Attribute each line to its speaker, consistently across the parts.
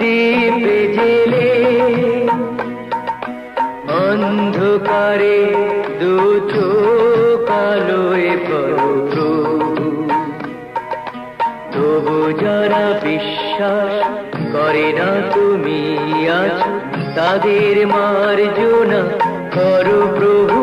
Speaker 1: দ্বীপে জেলে অন্ধকারে দুটো কালোয় পড়ো তবু যারা বিশ্বাস করে না তুমি আছো, তাদের মার্জনা করো প্রভু।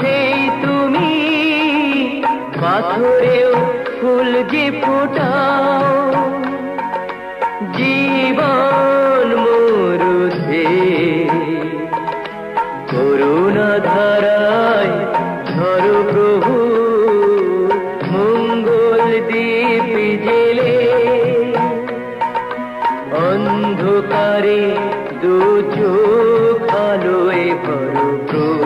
Speaker 1: সেই তুমি। পাথরেও ফুল যে ফোটাও। জীবন মরুতে করুণা ধারায় ধরো প্রভু। মঙ্গল দীপ জেলে। অন্ধকারে দু চোখ আলোয় ভরো প্রভু।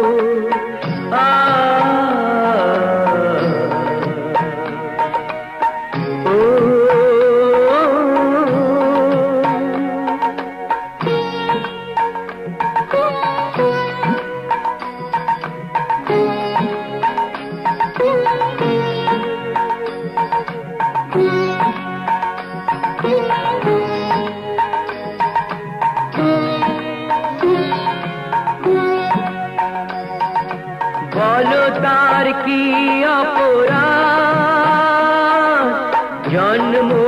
Speaker 1: किया पूरा। जन्म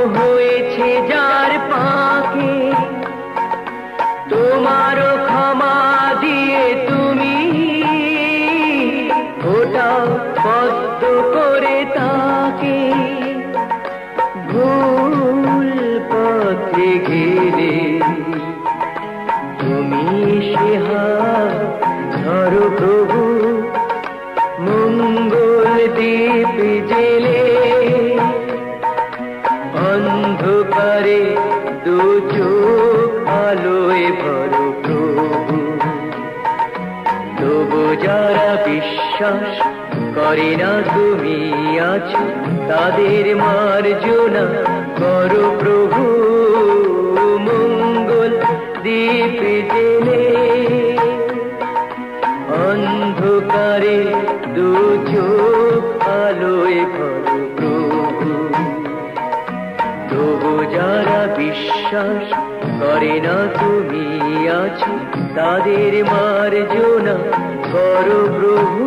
Speaker 1: অন্ধকারে দু আলোয় ভরো প্রভু। তবু যারা বিশ্বাস করে না তুমি আছো, তাদের মার্জনা করো প্রভু। মঙ্গল দীপ জেলে অন্ধকারে দু চোখ আলোয় ভরো যারা বিশ্বাস করে না তুমি আছো তাদের মার্জনা করো প্রভু।